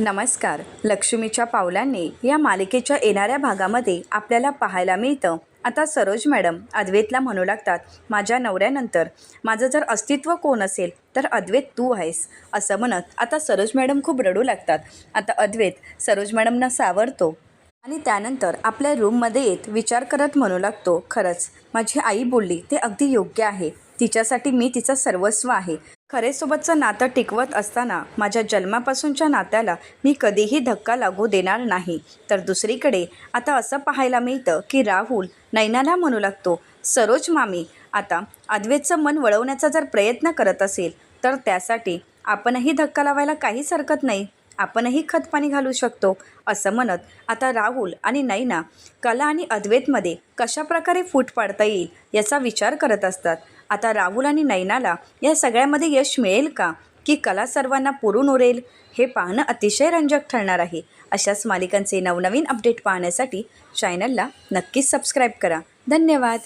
नमस्कार. लक्ष्मीच्या पावलांनी या मालिकेच्या येणाऱ्या भागामध्ये आपल्याला पाहायला मिळतं. आता सरोज मॅडम अद्वैतला म्हणू लागतात माझ्या नवऱ्यानंतर माझं जर अस्तित्व कोण असेल तर अद्वैत तू आहेस. असं म्हणत आता सरोज मॅडम खूप रडू लागतात. आता अद्वैत सरोज मॅडमना सावरतो आणि त्यानंतर आपल्या रूममध्ये येत विचार करत म्हणू लागतो खरंच माझी आई बोलली ते अगदी योग्य आहे. तिच्यासाठी मी तिचं सर्वस्व आहे. खरेसोबतचं नातं टिकवत असताना माझ्या जन्मापासूनच्या नात्याला मी कधीही धक्का लागू देणार नाही. तर दुसरीकडे आता असं पाहायला मिळतं की राहुल नैनाला म्हणू लागतो सरोज मामी आता अद्वैतचं मन वळवण्याचा जर प्रयत्न करत असेल तर त्यासाठी आपणही धक्का लावायला काहीच हरकत नाही. आपणही खतपाणी घालू शकतो. असं म्हणत आता राहुल आणि नैना कला आणि अद्वैतमध्ये कशाप्रकारे फूट पाडता येईल याचा विचार करत असतात. आता राहुल आणि नैनाला या सगळ्यामध्ये यश मिळेल का? की कला सर्वांना पुरून उरेल? हे पाहणं अतिशय रंजक ठरणार आहे. अशाच मालिकांचे नवनवीन अपडेट पाहण्यासाठी चॅनलला नक्कीच सबस्क्राईब करा. धन्यवाद.